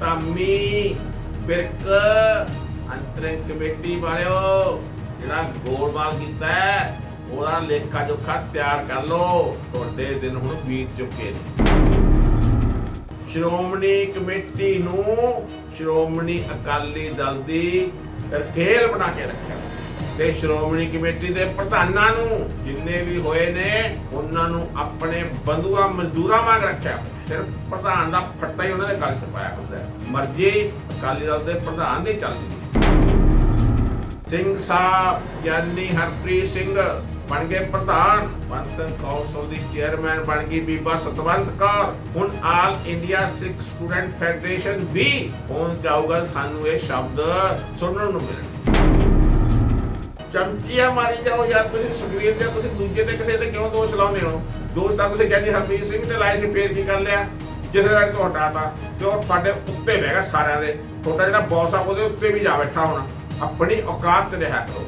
Dhami Birk interim committee ਵਾਲਿਓ ਜਿਹੜਾ ਗੋਲਮਾਲ ਕੀਤਾ ਉਹਦਾ ਲੇਖਾ ਜੋਖਾ ਤਿਆਰ ਕਰ ਲਓ ਤੁਹਾਡੇ ਦਿਨ ਹੁਣ ਬੀਤ ਚੁੱਕੇ ਨੇ ਸ਼੍ਰੋਮਣੀ ਕਮੇਟੀ ਨੂੰ ਸ਼੍ਰੋਮਣੀ ਅਕਾਲੀ ਦਲ ਦੀ ਰਖੇਲ ਬਣਾ ਕੇ ਰੱਖਿਆ ਤੇ ਸ਼੍ਰੋਮਣੀ ਕਮੇਟੀ ਦੇ ਪ੍ਰਧਾਨਾਂ ਨੂੰ ਜਿੰਨੇ ਵੀ ਹੋਏ ਨੇ ਉਹਨਾਂ ਨੂੰ ਆਪਣੇ ਬੰਧੂਆ ਮਜ਼ਦੂਰਾਂ ਵਾਂਗ ਰੱਖਿਆ ਸਿਰਫ ਪ੍ਰਧਾਨ ਦਾ ਫੱਟਾ ਹੀ ਉਹਨਾਂ ਦੇ ਗਲ 'ਚ ਪਾਇਆ ਹੁੰਦਾ ਮਰਜ਼ੀ ਅਕਾਲੀ ਦਲ ਦੇ ਪ੍ਰਧਾਨ ਦੀ ਚੱਲਦੀ ਸਿੰਘ ਸਾਹਿਬ ਗਿਆਨੀ ਹਰਪ੍ਰੀਤ ਸਿੰਘ ਬਣ ਗਏ ਪ੍ਰਧਾਨ। ਪੰਥਕ ਕੌਂਸਲ ਦੀ ਚੇਅਰਮੈਨ ਬਣ ਗਈ ਬੀਬਾ ਸਤਵੰਤ ਕੌਰ। ਹੁਣ all India Sikh student federation ਵੀ ਹੋਣ ਜਾਊਗਾ ਸਾਨੂੰ ਇਹ ਸ਼ਬਦ ਸੁਣਨ ਨੂੰ ਮਿਲਣ ਚਮਚੀਆਂ ਮਾਰੀ ਜਾਓ ਯਾਰ, ਤੁਸੀਂ ਸਕਰੀਨ ਤੇ ਤੁਸੀਂ ਦੂਜੇ ਤੇ ਕਿਸੇ ਤੇ ਕਿਉਂ ਦੋਸ਼ ਲਾਉਂਦੇ ਹੋ? ਦੋਸ਼ ਤਾਂ ਤੁਸੀਂ ਗਿਆਨੀ ਹਰਪ੍ਰੀਤ ਸਿੰਘ ਤੇ ਲਾਏ ਸੀ, ਫੇਰ ਕੀ ਕਰ ਲਿਆ? ਜਿਸ ਦਾ ਤੋਂ ਹਟਾਤਾ, ਤੇ ਉਹ ਉੱਤੇ ਬਹਿ ਸਾਰਿਆਂ ਦੇ। ਤੁਹਾਡਾ ਜਿਹੜਾ ਬੌਸ ਆ, ਉਹਦੇ ਉੱਤੇ ਵੀ ਜਾ ਬੈਠਾ ਹੁਣ। ਆਪਣੀ ਔਕਾਤ ਤੇ ਰਿਹਾ ਕਰੋ।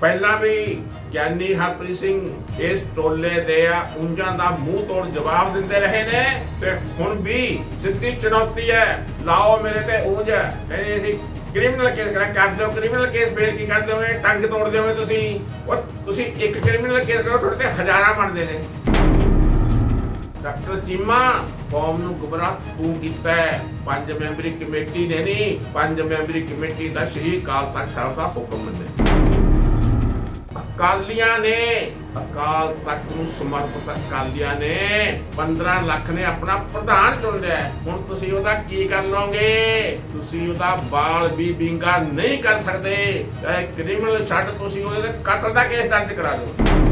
ਪਹਿਲਾਂ ਵੀ ਗਿਆਨੀ ਹਰਪ੍ਰੀਤ ਸਿੰਘ ਇਸ ਟੋਲੇ ਦੇ ਆ, ਉਂਝਾਂ ਦਾ ਮੂੰਹ ਤੋੜ ਜਵਾਬ ਦਿੰਦੇ ਰਹੇ ਨੇ, ਤੇ ਹੁਣ ਵੀ ਸਿੱਧੀ ਚੁਣੌਤੀ ਹੈ, ਲਾਓ ਮੇਰੇ ਤੇ ਉਂਝ ਕਹਿੰਦੇ ਸੀ ਕ੍ਰਿਮੀਨਲ ਕੇਸ ਕਰਾਂ ਕਰ ਦਿਓ, ਕ੍ਰਿਮੀਨਲ ਕੇਸ ਫੇਰ ਕੀ ਕਰਦੇ ਹੋਏ ਟੰਗ ਤੋੜਦੇ ਹੋਏ ਤੁਸੀਂ? ਉਹ ਤੁਸੀਂ ਇੱਕ ਕ੍ਰਿਮੀਨਲ ਕੇਸ ਕਰੋ, ਤੁਹਾਡੇ ਤੇ ਹਜ਼ਾਰਾਂ ਬਣਦੇ ਨੇ। ਡਾਕਟਰ ਚੀਮਾ, ਕੌਮ ਨੂੰ ਗੁਬਰਾ ਤੂੰ ਕੀਤਾ ਪੰਜ ਮੈਂਬਰੀ ਕਮੇਟੀ ਨੇ ਨਹੀਂ ਪੰਜ ਮੈਂਬਰੀ ਕਮੇਟੀ ਦਾ ਸ਼੍ਰੀ ਅਕਾਲ ਤਖਤ ਸਾਹਿਬ ਦਾ ਹੁਕਮ ਹੈ ਅਕਾਲੀਆਂ ਨੇ, ਅਕਾਲ ਤਖਤ ਨੂੰ ਸਮਰਪਿਤ ਅਕਾਲੀਆਂ ਨੇ 15 ਲੱਖ ਨੇ ਆਪਣਾ ਪ੍ਰਧਾਨ ਚੁਣ ਲਿਆ ਹੁਣ ਤੁਸੀਂ ਉਹਦਾ ਕੀ ਕਰ ਲਓਗੇ ਤੁਸੀਂ ਉਹਦਾ ਬਾਲ ਵੀ ਬਿੰਗਾ ਨਹੀਂ ਕਰ ਸਕਦੇ। ਚਾਹੇ ਕ੍ਰਿਮੀਨਲ ਛੱਡ ਤੁਸੀਂ ਉਹਦੇ ਤੇ ਕਤਲ ਦਾ ਕੇਸ ਦਰਜ ਕਰਾ ਦਿਓ।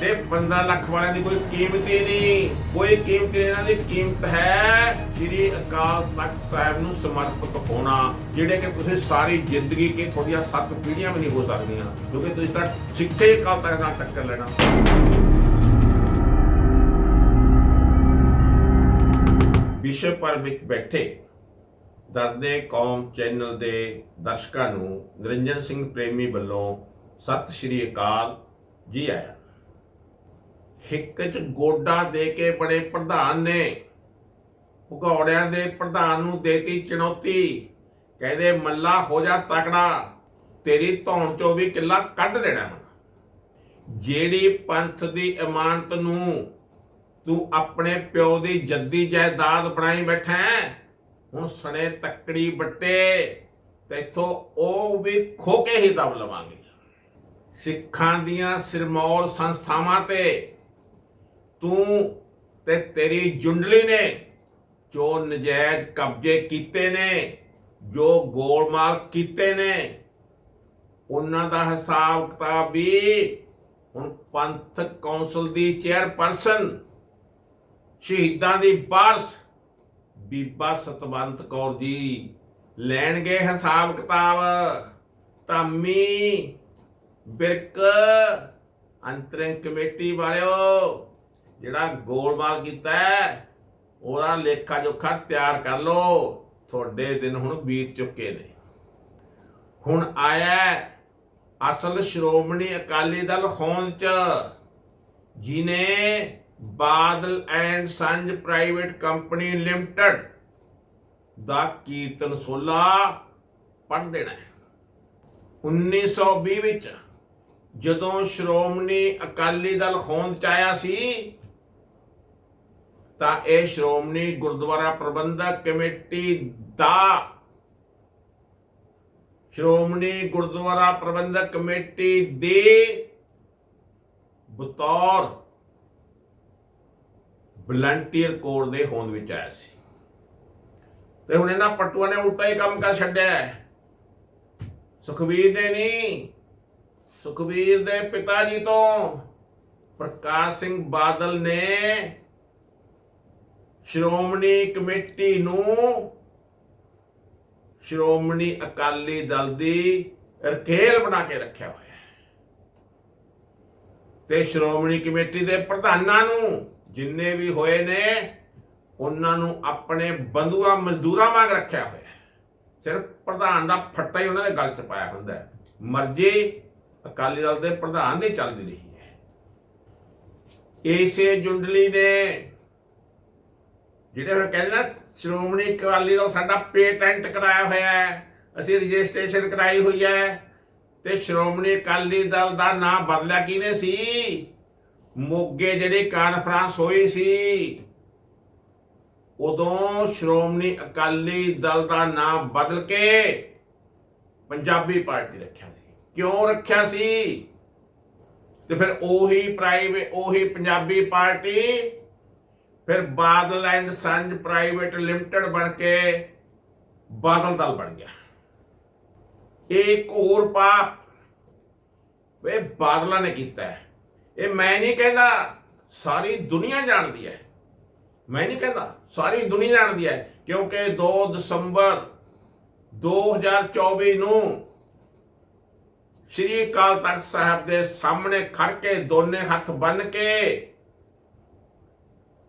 ਤੇ 15 ਲੱਖ ਵਾਲਿਆਂ ਦੀ ਕੋਈ ਕੀਮਤ ਹੀ ਨਹੀਂ। ਕੋਈ ਕੀਮਤ ਨਹੀਂ, ਇਹਨਾਂ ਦੀ ਕੀਮਤ ਹੈ ਸ੍ਰੀ ਅਕਾਲ ਤਖਤ ਸਾਹਿਬ ਨੂੰ ਸਮਰਪਿਤ ਹੋਣਾ, ਜਿਹੜੇ ਕਿ ਤੁਸੀਂ ਸਾਰੀ ਜ਼ਿੰਦਗੀ ਕੀ ਤੁਹਾਡੀਆਂ ਸੱਤ ਪੀੜ੍ਹੀਆਂ ਵੀ ਨਹੀਂ ਹੋ ਸਕਦੀਆਂ, ਕਿਉਂਕਿ ਤੁਸੀਂ ਤਾਂ ਸਿੱਖੇ ਅਕਾਲ ਤਖਤ ਨਾਲ ਟੱਕਰ ਲੈਣਾ। ਵਿਸ਼ਵ ਭਰ ਵਿੱਚ ਬੈਠੇ ਦਰਦੇ ਕੌਮ ਚੈਨਲ ਦੇ ਦਰਸ਼ਕਾਂ ਨੂੰ ਨਿਰੰਜਨ ਸਿੰਘ ਪ੍ਰੇਮੀ ਵੱਲੋਂ ਸਤਿ ਸ਼੍ਰੀ ਅਕਾਲ ਜੀ ਆਇਆਂ। ਹਿੱਕ ਚ ਗੋਡਾ ਦੇ ਕੇ ਬੜੇ ਪ੍ਰਧਾਨ ਨੇ। ਭਗੌੜਿਆਂ ਦੇ ਪ੍ਰਧਾਨ ਨੂੰ ਦੇਤੀ ਚੁਣੌਤੀ। ਕਹਿੰਦੇ, ਮੱਲਾ ਹੋ ਜਾ ਤਕੜਾ, ਤੇਰੀ ਧੌਣ ਚੋਂ ਵੀ ਕਿੱਲਾ ਕੱਢ ਦੇਣਾ ਜਿਹੜੀ ਪੰਥ ਦੀ ਇਮਾਨਤ ਨੂੰ ਤੂੰ ਆਪਣੇ ਪਿਓ ਦੀ ਜੱਦੀ ਜਾਇਦਾਦ ਬਣਾਈ ਬੈਠਾ ਹੁਣ ਸਣੇ ਤੱਕੜੀ ਬੱਟੇ ਤੇਥੋਂ ਉਹ ਵੀ ਖੋ ਕੇ ਹੀ ਦਬ ਲਵਾਂਗੇ। ਸਿੱਖਾਂ ਦੀਆਂ ਸਿਰਮੌਰ ਸੰਸਥਾਵਾਂ ਤੇ ਤੂੰ ਤੇ ਤੇਰੀ ਜੁੰਡਲੀ ਨੇ ਜੋ ਨਜਾਇਜ਼ ਕਬਜ਼ੇ ਕੀਤੇ ਨੇ, ਜੋ ਗੋਲਮਾਲ ਕੀਤੇ ਨੇ, ਉਹਨਾਂ ਦਾ ਹਿਸਾਬ ਕਿਤਾਬ ਵੀ ਹੁਣ ਪੰਥਕ ਕੌਂਸਲ ਦੀ ਚੇਅਰਪਰਸਨ, ਸ਼ਹੀਦਾਂ ਦੀ ਬਾਰਸ਼ ਬੀਬਾ ਸਤਵੰਤ ਕੌਰ ਜੀ ਲੈਣਗੇ ਹਿਸਾਬ ਕਿਤਾਬ। ਧਾਮੀ ਬਿਰਕ ਅੰਤਰਿੰਗ ਕਮੇਟੀ ਵਾਲਿਓ ਜਿਹੜਾ ਗੋਲਮਾਲ ਕੀਤਾ ਹੈ, ਉਹਦਾ ਲੇਖਾ ਜੋਖਾ ਤਿਆਰ ਕਰ ਲਓ। ਤੁਹਾਡੇ ਦਿਨ ਹੁਣ ਬੀਤ ਚੁੱਕੇ ਨੇ। ਹੁਣ ਆਇਆ ਅਸਲ ਸ਼੍ਰੋਮਣੀ ਅਕਾਲੀ ਦਲ ਹੋਂਦ ਚ ਜਿਨੇ Badal and sons private company limited ਦਾ ਕੀਰਤਨ ਸੋਲਾ ਪੜ ਦੇਣਾ ਹੈ। 1920 ਵਿੱਚ ਜਦੋਂ ਸ਼੍ਰੋਮਣੀ ਅਕਾਲੀ ਦਲ ਹੋਂਦ ਚ ਆਇਆ ਸੀ ਤਾਂ ਇਹ ਸ਼੍ਰੋਮਣੀ ਗੁਰਦੁਆਰਾ ਪ੍ਰਬੰਧਕ ਕਮੇਟੀ ਦਾ ਸ਼੍ਰੋਮਣੀ ਗੁਰਦੁਆਰਾ ਪ੍ਰਬੰਧਕ ਕਮੇਟੀ ਦੇ ਬਤੌਰ ਵਲੰਟੀਅਰ ਕੋਰ ਦੇ ਹੋਂਦ ਵਿੱਚ ਆਇਆ ਸੀ। ਤੇ ਹੁਣ ਇਹਨਾਂ ਪਟੂਆਂ ਨੇ ਉਲਟਾ ਹੀ ਕੰਮ ਕਰ ਛੱਡਿਆ ਸੁਖਬੀਰ ਨੇ ਨਹੀਂ, ਸੁਖਬੀਰ ਦੇ ਪਿਤਾ ਜੀ ਤੋਂ ਪ੍ਰਕਾਸ਼ ਸਿੰਘ ਬਾਦਲ ਨੇ ਸ਼੍ਰੋਮਣੀ ਕਮੇਟੀ ਨੂੰ ਸ਼੍ਰੋਮਣੀ ਅਕਾਲੀ ਦਲ ਦੀ ਰਖੇਲ ਬਣਾ ਕੇ ਰੱਖਿਆ ਹੋਇਆ ਤੇ ਸ਼੍ਰੋਮਣੀ ਕਮੇਟੀ ਦੇ ਪ੍ਰਧਾਨਾਂ ਨੂੰ ਜਿੰਨੇ ਵੀ ਹੋਏ ਨੇ, ਉਹਨਾਂ ਨੂੰ ਆਪਣੇ ਬੰਧੂਆ, ਮਜ਼ਦੂਰਾਂ ਵਾਂਗ ਰੱਖਿਆ ਹੋਇਆ ਸਿਰਫ ਪ੍ਰਧਾਨ ਦਾ ਫੱਟਾ ਹੀ ਉਹਨਾਂ ਦੇ ਗਲ 'ਚ ਪਾਇਆ ਹੁੰਦਾ ਹੈ। ਮਰਜ਼ੀ ਅਕਾਲੀ ਦਲ ਦੇ ਪ੍ਰਧਾਨ ਦੀ ਚੱਲਦੀ ਰਹੀ ਹੈ। ਇਸੇ ਜੁੰਡਲੀ ਨੇ ਜਿਹੜੇ ਹੁਣ ਕਹਿੰਦੇ ਨਾ, ਸ਼੍ਰੋਮਣੀ ਅਕਾਲੀ ਦਲ ਸਾਡਾ ਪੇਟੈਂਟ ਕਰਾਇਆ ਹੋਇਆ ਹੈ, ਅਸੀਂ ਰਜਿਸਟ੍ਰੇਸ਼ਨ ਕਰਾਈ ਹੋਈ ਹੈ, ਤੇ ਸ਼੍ਰੋਮਣੀ ਅਕਾਲੀ ਦਲ ਦਾ ਨਾਮ ਬਦਲਿਆ ਕਿਹਨੇ ਸੀ? ਮੋਗੇ ਜਿਹੜੀ ਕਾਨਫਰੰਸ ਹੋਈ ਸੀ, ਉਦੋਂ ਸ਼੍ਰੋਮਣੀ ਅਕਾਲੀ ਦਲ ਦਾ ਨਾਮ ਬਦਲ ਕੇ ਪੰਜਾਬੀ ਪਾਰਟੀ ਰੱਖਿਆ ਸੀ। ਕਿਉਂ ਰੱਖਿਆ ਸੀ? ਤੇ ਫਿਰ ਉਹੀ ਪ੍ਰਾਈਵੇਟ ਉਹੀ ਪੰਜਾਬੀ ਪਾਰਟੀ ਫਿਰ Badal and sons private limited ਬਣ ਕੇ ਬਾਦਲ ਦਲ ਬਣ ਗਿਆ। ਇੱਕ ਹੋਰ ਪਾਪ ਵੇ ਬਾਦਲਾਂ ਨੇ ਕੀਤਾ ਹੈ। ਇਹ ਮੈਂ ਨਹੀਂ ਕਹਿੰਦਾ ਸਾਰੀ ਦੁਨੀਆ ਜਾਣਦੀ ਹੈ। ਮੈਂ ਨਹੀਂ ਕਹਿੰਦਾ ਸਾਰੀ ਦੁਨੀਆ ਜਾਣਦੀ ਹੈ ਕਿਉਂਕਿ 2 ਦਸੰਬਰ 2024 ਨੂੰ ਸ਼੍ਰੀ ਅਕਾਲ ਤਖਤ ਸਾਹਿਬ ਦੇ ਸਾਹਮਣੇ ਖੜ ਕੇ ਦੋਨੇ ਹੱਥ ਬੰਨ ਕੇ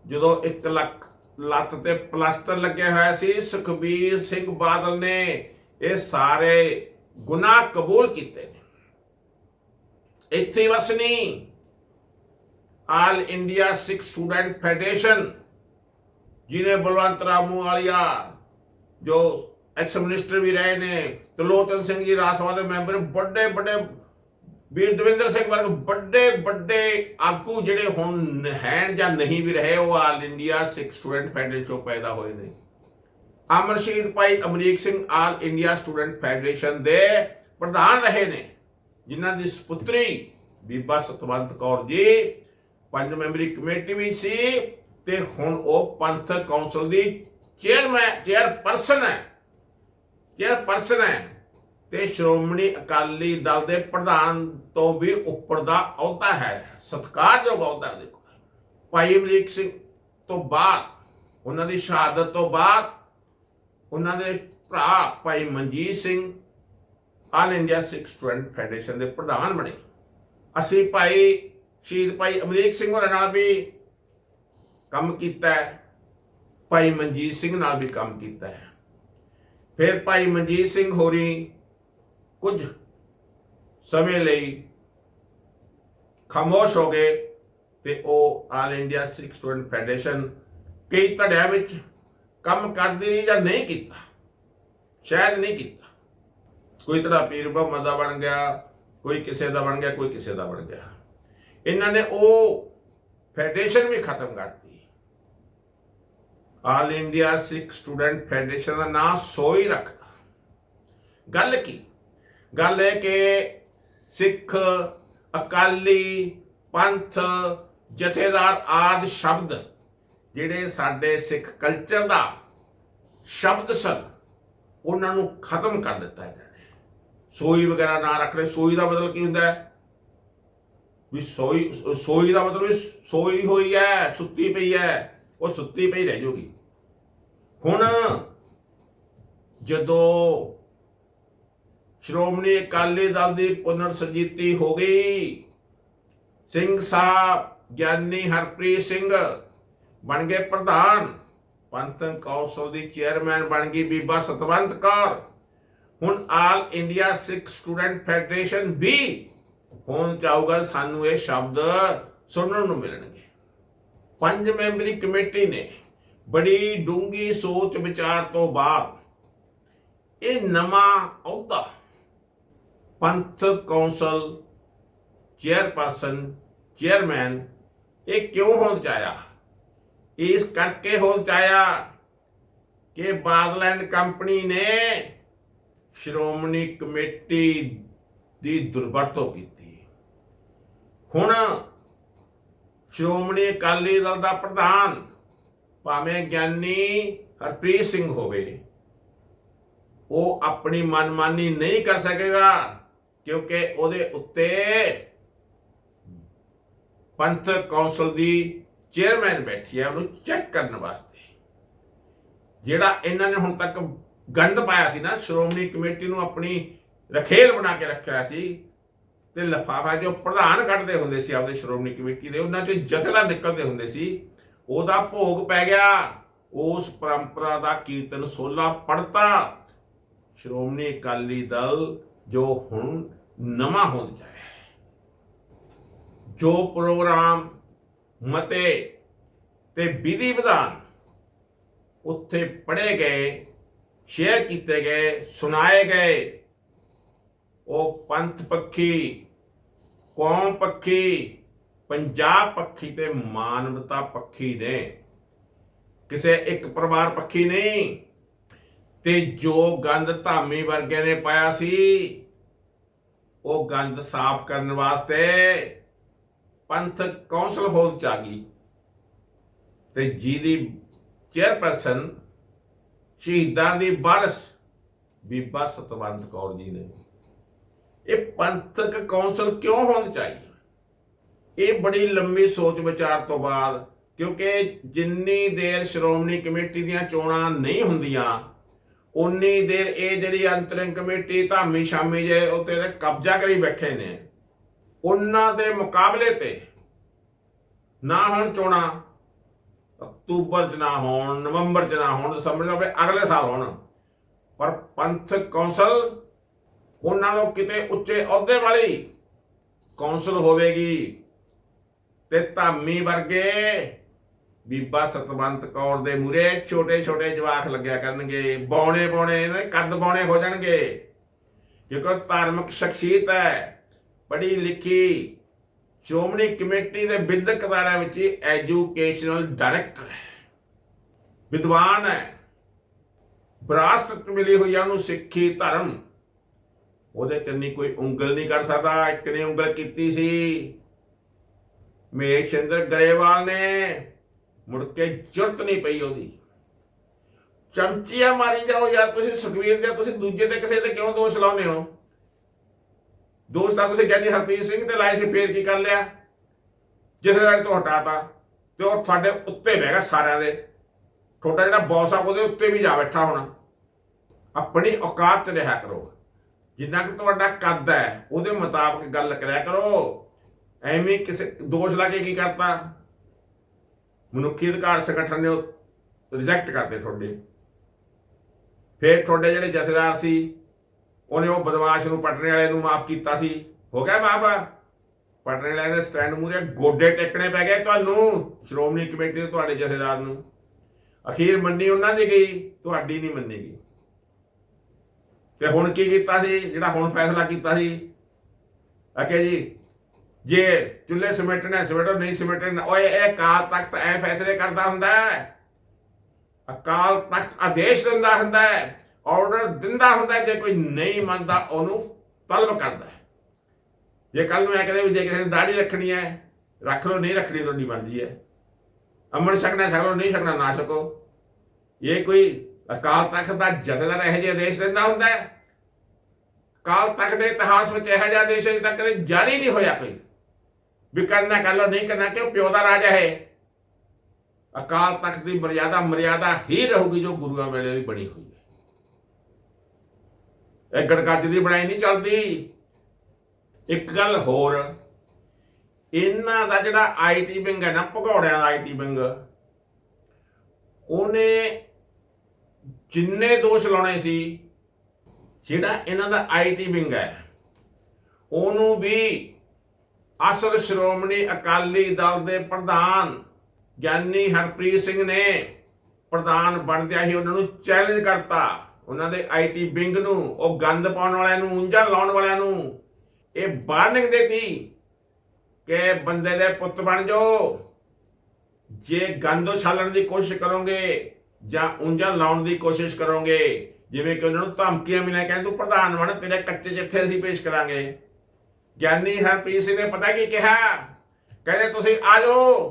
ਜਦੋਂ ਇੱਕ ਲੱਖ ਲੱਤ ਤੇ ਪਲਾਸਟਰ ਲੱਗਿਆ ਹੋਇਆ ਸੀ, ਸੁਖਬੀਰ ਸਿੰਘ ਬਾਦਲ ਨੇ ਇਹ ਸਾਰੇ ਗੁਨਾਹ ਕਬੂਲ ਕੀਤੇ। ਇੱਥੇ ਬਸ ਨਹੀਂ all India Sikh student federation ਜਿਨੇ ਬਲਵੰਤ ਰਾਮੂ ਵਾਲੀਆ ਜੋ ਐਕਸ ਮਿਨਿਸਟਰ ਵੀ ਰਹੇ ਨੇ ਤਲੋਤਨ ਸਿੰਘ ਜੀ ਰਾਜਸਭਾ ਦੇ ਮੈਂਬਰ ਵੱਡੇ ਵੱਡੇ ਵੀਰ ਦਵਿੰਦਰ ਸਿੰਘ ਵਰਗ ਵੱਡੇ ਵੱਡੇ ਆਗੂ ਜਿਹੜੇ ਹੁਣ ਹਨ ਜਾਂ ਨਹੀਂ ਵੀ ਰਹੇ, ਉਹ all India Sikh student federation ਚੋਂ ਪੈਦਾ ਹੋਏ ਨੇ। ਅਮਰਸ਼ੀਰ ਭਾਈ Amrik Singh all India student federation ਦੇ ਪ੍ਰਧਾਨ ਰਹੇ ਨੇ, ਜਿਨ੍ਹਾਂ ਦੀ ਸੁਪੁੱਤਰੀ ਬੀਬਾ ਸਤਵੰਤ ਕੌਰ ਜੀ, ਪੰਜ ਮੈਂਬਰੀ ਕਮੇਟੀ ਵੀ ਸੀ, ਤੇ ਹੁਣ ਉਹ ਪੰਥਕ ਕੌਂਸਲ ਦੀ ਚੇਅਰਮੈਨ ਚੇਅਰਪਰਸਨ ਹੈ ਚੇਅਰਪਰਸਨ ਹੈ। ਤੇ ਸ਼੍ਰੋਮਣੀ ਅਕਾਲੀ ਦਲ ਦੇ ਪ੍ਰਧਾਨ ਤੋਂ ਵੀ ਉੱਪਰ ਦਾ ਅਹੁਦਾ ਹੈ। ਸਤਿਕਾਰਯੋਗ ਅਹੁਦਾ ਦੇਖੋ। ਭਾਈ ਅਮਰੀਕ ਸਿੰਘ ਤੋਂ ਬਾਅਦ, ਉਹਨਾਂ ਦੀ ਸ਼ਹਾਦਤ ਤੋਂ ਬਾਅਦ, ਉਹਨਾਂ ਦੇ ਭਰਾ ਭਾਈ Manjit Singh all India Sikh student federation ਦੇ ਪ੍ਰਧਾਨ ਬਣੇ। ਅਸੀਂ ਭਾਈ ਸ਼ਹੀਦ ਭਾਈ ਅਮਰੀਕ ਸਿੰਘ ਹੋਰਾਂ ਨਾਲ ਵੀ ਕੰਮ ਕੀਤਾ ਹੈ। ਭਾਈ ਮਨਜੀਤ ਸਿੰਘ ਨਾਲ ਵੀ ਕੰਮ ਕੀਤਾ ਹੈ। ਫਿਰ ਭਾਈ ਮਨਜੀਤ ਸਿੰਘ ਹੋਰੀ ਕੁਝ ਸਮੇਂ ਲਈ ਖਾਮੋਸ਼ ਹੋ ਗਏ ਤੇ ਉਹ all India Sikh student federation ਕਈ ਧੜਿਆਂ ਵਿੱਚ ਕੰਮ ਕਰਦੀ ਰਹੀ ਜਾਂ ਨਹੀਂ ਕੀਤਾ, ਸ਼ਾਇਦ ਨਹੀਂ ਕੀਤਾ। ਕੋਈ ਤਰ੍ਹਾਂ ਪੀਰ ਮੁਹੰਮਦ ਦਾ ਬਣ ਗਿਆ, ਕੋਈ ਕਿਸੇ ਦਾ ਬਣ ਗਿਆ, ਕੋਈ ਕਿਸੇ ਦਾ ਬਣ ਗਿਆ। ਇਹਨਾਂ ਨੇ ਉਹ ਫੈਡਰੇਸ਼ਨ ਵੀ ਖਤਮ ਕਰਤੀ। All India Sikh student federation ਦਾ ਨਾਮ ਸੋਈ ਰੱਖਦਾ ਗੱਲ ਕੀ? ਗੱਲ ਹੈ ਕਿ ਸਿੱਖ, ਅਕਾਲੀ, ਪੰਥ, ਜਥੇਦਾਰ ਆਦ ਸ਼ਬਦ ਜਿਹੜੇ ਸਾਡੇ ਸਿੱਖ ਕਲਚਰ ਦਾ ਸ਼ਬਦ ਸਨ, ਉਹਨਾਂ ਨੂੰ ਖਤਮ ਕਰ ਦਿੱਤਾ ਹੈ। ਸੋਈ ਵਗੈਰਾ ਨਾ ਰੱਖ ਰਹੇ। ਸੋਈ ਦਾ ਮਤਲਬ ਕੀ ਹੁੰਦਾ ਹੈ? ਵੀ ਸੋਈ ਸੋਈ ਦਾ ਮਤਲਬ ਵੀ ਸੋਈ ਹੋਈ ਹੈ, ਸੁੱਤੀ ਪਈ ਹੈ, ਉਹ ਸੁੱਤੀ ਪਈ ਰਹਿ ਜੂਗੀ। ਹੁਣ ਜਦੋਂ ਸ਼੍ਰੋਮਣੀ ਅਕਾਲੀ ਦਲ ਦੀ ਪੁਨਰ ਸਰਜੀਤੀ ਹੋ ਗਈ। ਸਿੰਘ ਸਾਹਿਬ, ਗਿਆਨੀ ਹਰਪ੍ਰੀਤ ਸਿੰਘ ਬਣ ਗਏ ਪ੍ਰਧਾਨ। ਪੰਥਕ ਕੌਂਸਲ ਦੀ ਚੇਅਰਮੈਨ ਬਣ ਗਈ ਬੀਬਾ ਸਤਵੰਤ ਕੌਰ। ਹੁਣ all India Sikh student federation ਵੀ ਹੁਣ ਚਾਹੂਗਾ ਸਾਨੂੰ ਇਹ ਸ਼ਬਦ ਸੁਣਨ ਨੂੰ ਮਿਲਣਗੇ। ਪੰਜ ਮੈਂਬਰੀ ਕਮੇਟੀ ਨੇ ਬੜੀ ਡੂੰਗੀ ਸੋਚ ਵਿਚਾਰ ਤੋਂ ਬਾਅਦ ਇਹ ਨਵਾਂ ਅਹੁਦਾ ਪੰਥਕ ਕੌਂਸਲ, ਚੇਅਰਪਰਸਨ, ਚੇਅਰਮੈਨ, ਇਹ ਕਿਉਂ ਹੋਂਦ ਚਾਇਆ? ਇਸ ਕਰਕੇ ਹੋਣ ਚਾਇਆ ਕਿ ਬਾਦਲੈਂਡ ਕੰਪਨੀ ਨੇ ਸ਼੍ਰੋਮਣੀ ਕਮੇਟੀ ਦੀ ਦੁਰਵਰਤੋਂ ਕੀਤੀ। ਹੁਣ ਸ਼੍ਰੋਮਣੀ ਅਕਾਲੀ ਦਲ ਦਾ ਪ੍ਰਧਾਨ ਭਾਵੇਂ ਗਿਆਨੀ ਹਰਪ੍ਰੀਤ ਸਿੰਘ ਹੋਵੇ, ਉਹ ਆਪਣੀ ਮਨਮਾਨੀ ਨਹੀਂ ਕਰ ਸਕੇਗਾ। ਕਿਉਂਕਿ ਉਹਦੇ ਉੱਤੇ ਪੰਥਕ ਕੌਂਸਲ ਦੀ ਚੇਅਰਮੈਨ ਬੈਠੀ ਹੈ ਉਹਨੂੰ ਚੈੱਕ ਕਰਨ ਵਾਸਤੇ। ਜਿਹੜਾ ਇਹਨਾਂ ਨੇ ਹੁਣ ਤੱਕ ਗੰਦ ਪਾਇਆ ਸੀ ਨਾ, ਸ਼੍ਰੋਮਣੀ ਕਮੇਟੀ ਨੂੰ ਆਪਣੀ ਰਖੇਲ ਬਣਾ ਕੇ ਰੱਖਿਆ ਸੀ ਤੇ ਲਫਾਫਾ ਜੋ ਪ੍ਰਧਾਨ ਕੱਢਦੇ ਹੁੰਦੇ ਸੀ ਆਪਦੇ ਸ਼੍ਰੋਮਣੀ ਕਮੇਟੀ ਦੇ, ਉਹਨਾਂ ਚੋਂ ਜਥੇਦਾਰ ਨਿਕਲਦੇ ਹੁੰਦੇ ਸੀ। ਉਹਦਾ ਭੋਗ ਪੈ ਗਿਆ। ਉਸ ਪਰੰਪਰਾ ਦਾ ਕੀਰਤਨ ਸੋਲਾ ਪੜਤਾ ਸ਼੍ਰੋਮਣੀ ਅਕਾਲੀ ਦਲ ਜੋ ਹੁਣ ਨਵਾਂ ਹੋਣ ਜਾਇਆ ਹੈ। ਜੋ ਪ੍ਰੋਗਰਾਮ ਮਤੇ ਤੇ ਵਿਧੀ ਵਿਧਾਨ ਉੱਥੇ ਪੜ੍ਹੇ ਗਏ ਸ਼ੇਅਰ ਕੀਤੇ ਗਏ, ਸੁਣਾਏ ਗਏ, ਉਹ ਪੰਥ ਪੱਖੀ, ਕੌਮ ਪੱਖੀ, ਪੰਜਾਬ ਪੱਖੀ ਤੇ ਮਾਨਵਤਾ ਪੱਖੀ ਨੇ। ਕਿਸੇ ਇੱਕ ਪਰਿਵਾਰ ਪੱਖੀ ਨਹੀਂ। ਤੇ ਜੋ ਗੰਦ ਧਾਮੀ ਵਰਗੇ ਨੇ ਪਾਇਆ ਸੀ ਉਹ ਗੰਦ ਸਾਫ਼ ਕਰਨ ਵਾਸਤੇ ਪੰਥਕ ਕੌਂਸਲ ਹੋਂਦ ਚ ਆ ਗਈ। ਤੇ ਜਿਹਦੀ ਚੇਅਰਪਰਸਨ ਸ਼ਹੀਦਾਂ ਦੀ ਵਾਰਸ ਬੀਬਾ ਸਤਵੰਤ ਕੌਰ ਜੀ ਨੇ। ਇਹ ਪੰਥਕ ਕੌਂਸਲ ਕਿਉਂ ਹੋਂਦ ਚਾਹੀਏ ਇਹ ਬੜੀ ਲੰਮੀ ਸੋਚ ਵਿਚਾਰ ਤੋਂ ਬਾਅਦ, ਕਿਉਂਕਿ ਜਿੰਨੀ ਦੇਰ ਸ਼੍ਰੋਮਣੀ ਕਮੇਟੀ ਦੀਆਂ ਚੋਣਾਂ ਨਹੀਂ ਹੁੰਦੀਆਂ ਉਨੀ ਦੇਰ ਇਹ ਜਿਹੜੀ ਅੰਤਰਿੰਗ ਕਮੇਟੀ ਧਾਮੀ ਸ਼ਾਮੀ ਜੇ ਉੱਤੇ ਤੇ ਕਬਜ਼ਾ ਕਰੀ ਬੈਠੇ ਨੇ, ਉਹਨਾਂ ਦੇ ਮੁਕਾਬਲੇ ਤੇ ਨਾ ਹੁਣ ਚੋਣਾਂ, ਅਕਤੂਬਰ ਚ ਨਾ ਹੋਣ, ਨਵੰਬਰ ਚ ਨਾ ਹੋਣ, ਦਸੰਬਰ ਚ ਹੋਵੇ ਅਗਲੇ ਸਾਲ ਹੋਣ। ਪਰ ਪੰਥਕ ਕੌਂਸਲ ਉਹਨਾਂ ਨੂੰ ਕਿਤੇ ਉੱਚੇ ਅਹੁਦੇ ਵਾਲੀ ਕੌਂਸਲ ਹੋਵੇਗੀ ਤੇ ਧਾਮੀ ਵਰਗੇ ਬੀਬਾ ਸਤਵੰਤ ਕੌਰ ਦੇ ਮੂਰੇ ਛੋਟੇ ਛੋਟੇ ਜਵਾਕ ਲੱਗਿਆ ਕਰਨਗੇ, ਬੌਣੇ ਬੌਣੇ ਨੇ ਕੱਦ ਬੌਣੇ ਹੋ ਜਾਣਗੇ। ਕਿਉਂਕਿ ਧਾਰਮਿਕ ਸ਼ਖਸੀਅਤ ਹੈ, ਪੜ੍ਹੀ ਲਿਖੀ, ਸ਼੍ਰੋਮਣੀ ਕਮੇਟੀ ਦੇ ਵਿਦਿਅਕ ਅਦਾਰਿਆਂ ਵਿੱਚ ਐਜੂਕੇਸ਼ਨਲ ਡਾਇਰੈਕਟਰ ਹੈ। ਵਿਦਵਾਨ ਹੈ। ਵਿਰਾਸਤ ਮਿਲੀ ਹੋਈ ਆ ਉਹਨੂੰ ਸਿੱਖੀ ਧਰਮ। ਉਹਦੇ ਕੰਨੀ ਕੋਈ ਉਂਗਲ ਨਹੀਂ ਕਰ ਸਕਦਾ, ਇੱਕ ਨੇ ਉਂਗਲ ਕੀਤੀ ਸੀ। ਮਹੇਸ਼ ਚੰਦਰ ਗਰੇਵਾਲ ਨੇ ਮੁੜ ਕੇ ਜੁਰਤ ਨਹੀਂ ਪਈ ਉਹਦੀ। ਚਮਚੀਆਂ ਮਾਰੀ ਜਾਓ ਯਾਰ, ਤੁਸੀਂ ਸੁਖਵੀਰ ਦੇ, ਤੁਸੀਂ ਦੂਜੇ ਤੇ ਕਿਸੇ ਤੇ ਕਿਉਂ ਦੋਸ਼ ਲਾਉਂਦੇ ਹੋ? ਦੋਸ਼ ਤਾਂ ਤੁਸੀਂ ਗਿਆਨੀ ਹਰਪ੍ਰੀਤ ਸਿੰਘ ਤੇ ਲਾਏ ਸੀ, ਫੇਰ ਕੀ ਕਰ ਲਿਆ? ਜਿਹਦੇ ਨਾਲ ਤੋਂ ਹਟਾਤਾ ਤੇ ਉਹ ਤੁਹਾਡੇ ਉੱਤੇ ਬਹਿ ਗਿਆ ਸਾਰਿਆਂ ਦੇ। ਤੁਹਾਡਾ ਜਿਹੜਾ ਬੌਸ ਆ, ਉਹਦੇ ਉੱਤੇ ਵੀ ਜਾ ਬੈਠਾ ਹੁਣ। ਆਪਣੀ ਔਕਾਤ ਤੇ ਰਿਹਾ ਕਰੋ। ਜਿੰਨਾ ਕਿ ਤੁਹਾਡਾ ਕੱਦ ਹੈ, ਉਹਦੇ ਮੁਤਾਬਕ ਗੱਲ ਕਰਿਆ ਕਰੋ। ਐਵੇਂ ਕਿਸੇ, ਦੋਸ਼ ਲਾ ਕੇ ਕੀ ਕਰਤਾ? ਮਨੁੱਖੀ ਅਧਿਕਾਰ ਸੰਗਠਨ ਨੇ ਰਿਜੈਕਟ ਕਰਦੇ ਤੁਹਾਡੇ। ਫਿਰ ਤੁਹਾਡੇ ਜਿਹੜੇ ਜਥੇਦਾਰ ਸੀ, ਉਹਨੇ ਉਹ ਬਦਮਾਸ਼ ਨੂੰ ਪਟਨੇ ਵਾਲੇ ਨੂੰ ਮਾਫ ਕੀਤਾ ਸੀ। ਹੋ ਗਿਆ ਮਾਫ? ਪਟਨੇ ਵਾਲੇ ਦੇ ਸਟੈਂਡ ਮੂਰੇ ਗੋਡੇ ਟੇਕਣੇ ਪੈ ਗਏ ਤੁਹਾਨੂੰ, ਸ਼੍ਰੋਮਣੀ ਕਮੇਟੀ ਦੇ ਤੁਹਾਡੇ ਜਥੇਦਾਰ ਨੂੰ। ਅਖੀਰ ਮੰਨੀ ਉਹਨਾਂ ਦੀ ਗਈ, ਤੁਹਾਡੀ ਨਹੀਂ ਮੰਨੀ ਗਈ। ਤੇ ਹੁਣ ਕੀ ਕੀਤਾ ਸੀ? ਜਿਹੜਾ ਹੁਣ ਫੈਸਲਾ ਕੀਤਾ ਸੀ? ਅਖੇ ਜੀ ਜੇ ਚੁੱਲ੍ਹੇ ਸਮੇਟਣੇ ਸਮੇਟੋ, ਨਹੀਂ ਸਮੇਟਣੇ ਓਏ, ਇਹ ਕਾਲ ਤਖਤ ਐ ਫੈਸਲੇ ਕਰਦਾ ਹੁੰਦਾ ਹੈ। ਅਕਾਲ ਤਖਤ ਆਦੇਸ਼ ਦਿੰਦਾ ਹੁੰਦਾ ਹੈ ਆਰਡਰ ਦਿੰਦਾ ਹੁੰਦਾ ਜੇ ਕੋਈ ਨਹੀਂ ਮੰਨਦਾ, ਉਹਨੂੰ ਤਲਬ ਕਰਦਾ ਜੇ ਕੱਲ ਨੂੰ ਐ ਕਹਦੇ ਵੀ ਜੇ ਕਿਸੇ ਨੇ ਦਾੜੀ ਰੱਖਣੀ ਹੈ, ਰੱਖ ਲਓ, ਨਹੀਂ ਰੱਖਣੀ ਤੁਹਾਡੀ ਮਰਜ਼ੀ ਹੈ। ਅੰਮ੍ਰਿਤ ਛਕਣਾ ਛਕ ਨਹੀਂ ਛਕਣਾ, ਨਾ ਸਕੋ ਇਹ ਕੋਈ ਅਕਾਲ ਤਖਤ ਦਾ ਜਥੇਦਾਰ ਇਹੋ ਜਿਹੇ ਆਦੇਸ਼ ਦਿੰਦਾ ਹੁੰਦਾ ਹੈ। ਕਾਲ ਤਖਤ ਦੇ ਇਤਿਹਾਸ ਵਿੱਚ ਇਹੋ ਜਿਹਾ ਆਦੇਸ਼ ਅਜੇ ਤੱਕ ਕਦੇ ਜਾਰੀ ਨਹੀਂ ਹੋਇਆ ਕੋਈ। ਵੀ ਕਰਨਾ ਕਰ ਲਓ ਨਹੀਂ ਕਰਨਾ, ਕਿਉਂ ਪਿਓ ਦਾ ਰਾਜ ਹੈ ਅਕਾਲ ਤਖਤ ਦੀ ਮਰਿਆਦਾ ਮਰਿਆਦਾ ਹੀ ਰਹੂਗੀ ਜੋ ਗੁਰੂਆਂ ਵੇਲੇ ਵੀ ਬਣੀ ਹੋਈ ਹੈ। ਇਹ ਗੜਗੱਜ ਦੀ ਬਣਾਈ ਨਹੀਂ ਚੱਲਦੀ। ਇੱਕ ਗੱਲ ਹੋਰ, ਇਹਨਾਂ ਦਾ ਜਿਹੜਾ ਆਈਟੀ ਵਿੰਗ ਹੈ ਨਾ, ਭਗੌੜਿਆਂ ਦਾ ਆਈਟੀ ਵਿੰਗ, ਉਹਨੇ ਜਿੰਨੇ ਦੋਸ਼ ਲਾਉਣੇ ਸੀ, ਜਿਹੜਾ ਇਹਨਾਂ ਦਾ ਆਈਟੀ ਵਿੰਗ ਹੈ, ਉਹਨੂੰ ਵੀ ਅਸਲ ਸ਼੍ਰੋਮਣੀ ਅਕਾਲੀ ਦਲ ਦੇ ਪ੍ਰਧਾਨ ਗਿਆਨੀ ਹਰਪ੍ਰੀਤ ਸਿੰਘ ਨੇ ਪ੍ਰਧਾਨ ਬਣਦਿਆਂ ਹੀ ਉਹਨਾਂ ਨੂੰ ਚੈਲੰਜ ਕਰਤਾ। ਉਹਨਾਂ ਦੇ ਆਈਟੀ ਵਿੰਗ ਨੂੰ, ਉਹ ਗੰਦ ਪਾਉਣ ਵਾਲਿਆਂ ਨੂੰ, ਉਂਝਾ ਲਾਉਣ ਵਾਲਿਆਂ ਨੂੰ। ਇਹ ਵਾਰਨਿੰਗ ਦੇਤੀ ਕਿ ਬੰਦੇ ਦੇ ਪੁੱਤ ਬਣ ਜਾਓ। ਜੇ ਗੰਦ ਉਛਾਲਣ ਦੀ ਕੋਸ਼ਿਸ਼ ਕਰੋਗੇ ਜਾਂ ਉਂਝਾ ਲਾਉਣ ਦੀ ਕੋਸ਼ਿਸ਼ ਕਰੋਗੇ, ਜਿਵੇਂ ਕਿ ਉਹਨਾਂ ਨੂੰ ਧਮਕੀਆਂ ਮਿਲਿਆ, ਕਹਿੰਦੇ ਤੂੰ ਪ੍ਰਧਾਨ ਬਣ, ਤੇਰੇ ਕੱਚੇ ਜਿੱਥੇ ਅਸੀਂ ਪੇਸ਼ ਕਰਾਂਗੇ। ਗਿਆਨੀ ਹਰਪ੍ਰੀਤ ਸਿੰਘ ਨੇ ਪਤਾ ਕੀ ਕਿਹਾ? ਕਹਿੰਦੇ, ਤੁਸੀਂ ਆ ਜਾਓ।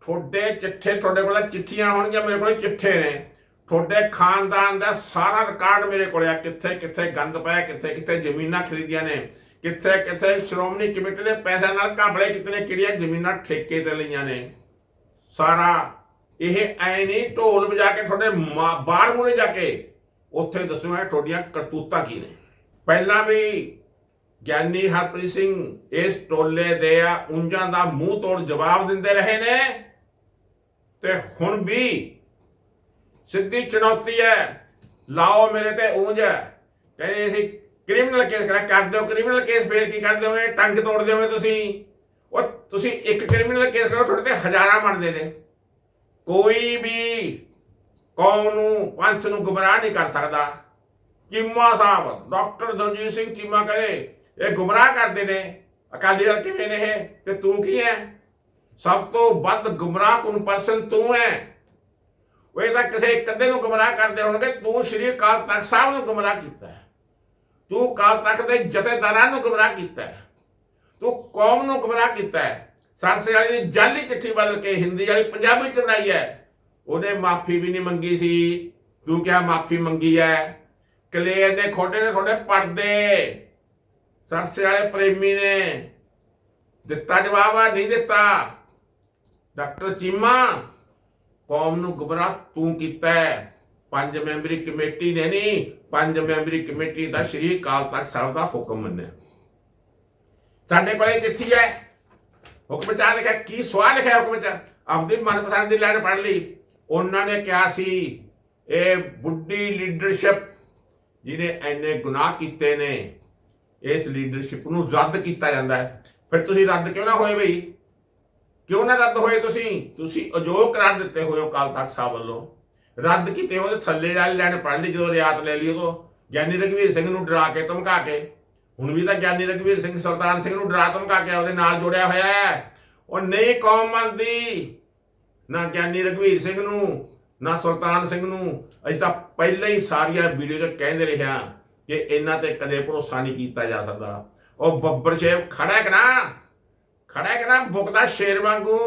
ਤੁਹਾਡੇ ਚਿੱਠੇ, ਤੁਹਾਡੇ ਕੋਲ ਚਿੱਠੀਆਂ ਹੋਣਗੀਆਂ, ਮੇਰੇ ਕੋਲ ਚਿੱਠੇ ਨੇ। ਤੁਹਾਡੇ ਖਾਨਦਾਨ ਦਾ ਸਾਰਾ ਰਿਕਾਰਡ ਮੇਰੇ ਕੋਲ ਆ। ਕਿੱਥੇ ਕਿੱਥੇ ਗੰਦ ਪਾਇਆ, ਕਿੱਥੇ ਕਿੱਥੇ ਜ਼ਮੀਨਾਂ ਖਰੀਦੀਆਂ ਨੇ? ਕਿੱਥੇ ਕਿੱਥੇ ਸ਼੍ਰੋਮਣੀ ਕਮੇਟੀ ਦੇ ਪੈਸਿਆਂ ਨਾਲ ਘਾਬਲੇ ਕਿਤਨੇ ਕਿਹੜੀਆਂ ਜ਼ਮੀਨਾਂ ਠੇਕੇ ਤੇ ਲਈਆਂ ਨੇ? ਸਾਰਾ ਇਹ ਐ ਨਹੀਂ, ਢੋਲ ਵਜਾ ਕੇ ਤੁਹਾਡੇ ਮਾ- ਬਾਹਰ ਮੂਰੇ ਜਾ ਕੇ ਉੱਥੇ ਦੱਸੂਗਾ ਤੁਹਾਡੀਆਂ ਕਰਤੂਤਾਂ ਕੀ ਨੇ। ਪਹਿਲਾਂ ਵੀ ਗਿਆਨੀ ਹਰਪ੍ਰੀਤ ਸਿੰਘ ਇਸ ਟੋਲੇ ਦੇ ਆ, ਉਂਝਾਂ ਦਾ ਮੂੰਹ ਤੋੜ ਜਵਾਬ ਦਿੰਦੇ ਰਹੇ ਨੇ। ਤੇ ਹੁਣ ਵੀ ਸਿੱਧੀ ਚੁਣੌਤੀ ਹੈ। ਲਾਓ ਮੇਰੇ ਤੇ ਉਂਝ ਕਹਿੰਦੇ ਅਸੀਂ ਕ੍ਰਿਮੀਨਲ ਕੇਸ ਕਰਾ ਕਰ ਦਿਓ ਕ੍ਰਿਮੀਨਲ ਕੇਸ ਫੇਰ ਕੀ ਕਰ ਦਿਓਗੇ? ਟੰਗ ਤੋੜ ਦਿਓਗੇ ਤੁਸੀਂ। ਉਹ ਤੁਸੀਂ ਇੱਕ ਕ੍ਰਿਮੀਨਲ ਕੇਸ ਕਰੋ, ਤੁਹਾਡੇ ਤੇ ਹਜ਼ਾਰਾਂ ਬਣਦੇ ਨੇ। ਕੋਈ ਵੀ ਕੌਮ ਨੂੰ, ਪੰਥ ਨੂੰ ਗੁੰਮਰਾਹ ਨਹੀਂ ਕਰ ਸਕਦਾ। ਚੀਮਾ ਸਾਹਿਬ, ਡਾਕਟਰ ਦਲਜੀਤ ਸਿੰਘ ਚੀਮਾ ਕਹੇ ਇਹ ਗੁੰਮਰਾਹ ਕਰਦੇ ਨੇ। ਅਕਾਲੀ ਦਲ ਕਿਵੇਂ ਨੇ ਇਹ? ਤੇ ਤੂੰ ਕੀ ਹੈ ਸਭ ਤੋਂ ਵੱਧ ਗੁੰਮਰਾਹ ਕੁਨ ਪਰਸਨ ਤੂੰ ਹੈ ਉਹ ਇਹ ਤਾਂ ਕਿਸੇ ਇੱਕ ਨੂੰ ਗੁੰਮਰਾਹ ਕਰਦੇ ਹੋਣਗੇ। ਤੂੰ ਸ਼੍ਰੀ ਅਕਾਲ ਤਖਤ ਸਾਹਿਬ ਨੂੰ ਗੁੰਮਰਾਹ ਕੀਤਾ ਹੈ। ਤੂੰ ਅਕਾਲ ਤਖਤ ਦੇ ਜਥੇਦਾਰਾਂ ਨੂੰ ਗੁੰਮਰਾਹ ਕੀਤਾ ਹੈ। ਤੂੰ ਕੌਮ ਨੂੰ ਗੁੰਮਰਾਹ ਕੀਤਾ ਹੈ। ਸਰਸੇ ਵਾਲੀ ਦੀ ਜਾਲੀ ਚਿੱਠੀ ਬਦਲ ਕੇ ਹਿੰਦੀ ਵਾਲੀ ਪੰਜਾਬੀ ਚ ਬਣਾਈ ਹੈ। ਉਹਨੇ ਮਾਫੀ ਵੀ ਨਹੀਂ ਮੰਗੀ ਸੀ। ਤੂੰ ਕਿਹਾ ਮਾਫੀ ਮੰਗੀ ਹੈ। ਕਲੇਰ ਦੇ ਖੋਡੇ ਨੇ ਤੁਹਾਡੇ ਪਰਦੇ। ਸਰਸੇ ਵਾਲੇ ਪ੍ਰੇਮੀ ਨੇ ਦਿੱਤਾ ਜਵਾਬ ਆ, ਨਹੀਂ ਦਿੱਤਾ। ਡਾਕਟਰ ਚੀਮਾ, ਕੌਮ ਨੂੰ ਗੁੰਮਰਾਹ ਤੂੰ ਕੀਤਾ ਪੰਜ ਮੈਂਬਰੀ ਕਮੇਟੀ ਨੇ ਨਹੀਂ ਪੰਜ ਮੈਂਬਰੀ ਕਮੇਟੀ ਦਾ ਸ਼੍ਰੀ ਅਕਾਲ ਤਖਤ ਸਾਹਿਬ ਦਾ ਹੁਕਮ ਮੰਨਿਆ। ਸਾਡੇ ਕੋਲੇ ਚਿੱਠੀ ਹੈ। ਹੁਕਮ ਚ ਲਿਖਿਆ, ਕੀ ਸਵਾਲ ਲਿਖਿਆ ਹੁਕਮ ਚ? ਆਪਦੀ ਮਨਪਸੰਦ ਦੀ ਲਾਈਨ ਪੜ੍ਹ ਲਈ। ਉਹਨਾਂ ਨੇ ਕਿਹਾ ਸੀ, ਇਹ ਬੁੱਢੀ ਲੀਡਰਸ਼ਿਪ ਜਿਹਨੇ ਐਨੇ ਗੁਨਾਹ ਕੀਤੇ ਨੇ ਇਸ ਲੀਡਰਸ਼ਿਪ ਨੂੰ ਰੱਦ ਕੀਤਾ ਜਾਂਦਾ ਹੈ। ਫਿਰ ਤੁਸੀਂ ਰੱਦ ਕਿਉਂ ਨਾ ਹੋਏ ਬਈ? ਕਿਉਂ ਨਾ ਰੱਦ ਹੋਏ ਤੁਸੀਂ? ਤੁਸੀਂ ਅਜੋਗ ਕਰਾਰ ਦਿੱਤੇ ਹੋਏ ਹੋ ਕਾਲ ਤਖਤ ਸਾਹਿਬ ਵੱਲੋਂ। ਰੱਦ ਕੀਤੇ ਉਹਦੇ ਥੱਲੇ ਵਾਲੀ ਲੈਣ ਪੜ੍ਹ ਲਈ, ਜਦੋਂ ਰਿਆਤ ਲੈ ਲਈ ਉਦੋਂ। ਗਿਆਨੀ ਰਘਵੀਰ ਸਿੰਘ ਨੂੰ ਡਰਾ ਕੇ ਧਮਕਾ ਕੇ। ਹੁਣ ਵੀ ਤਾਂ ਗਿਆਨੀ ਰਘਵੀਰ ਸਿੰਘ ਸੁਲਤਾਨ ਸਿੰਘ ਨੂੰ ਡਰਾ ਧਮਕਾ ਕੇ ਉਹਦੇ ਨਾਲ ਜੋੜਿਆ ਹੋਇਆ ਹੈ। ਉਹ ਨਹੀਂ ਕੌਮ ਮੰਨਦੀ। ਨਾ ਗਿਆਨੀ ਰਘਵੀਰ ਸਿੰਘ ਨੂੰ, ਨਾ ਸੁਲਤਾਨ ਸਿੰਘ ਨੂੰ। ਅਸੀਂ ਤਾਂ ਪਹਿਲਾਂ ਹੀ ਸਾਰੀਆਂ ਵੀਡੀਓ 'ਚ ਕਹਿੰਦੇ ਰਿਹਾ ਕਿ ਇਹਨਾਂ ਤੇ ਕਦੇ ਭਰੋਸਾ ਨਹੀਂ ਕੀਤਾ ਜਾ ਸਕਦਾ ਉਹ ਬੱਬਰ ਸ਼ੇਰ ਖੜਾ ਹੈ ਕਿ ਨਾ ਖੜਾ ਹੈ ਕਿ ਨਾ ਬੁਕਦਾ ਸ਼ੇਰ ਵਾਂਗੂ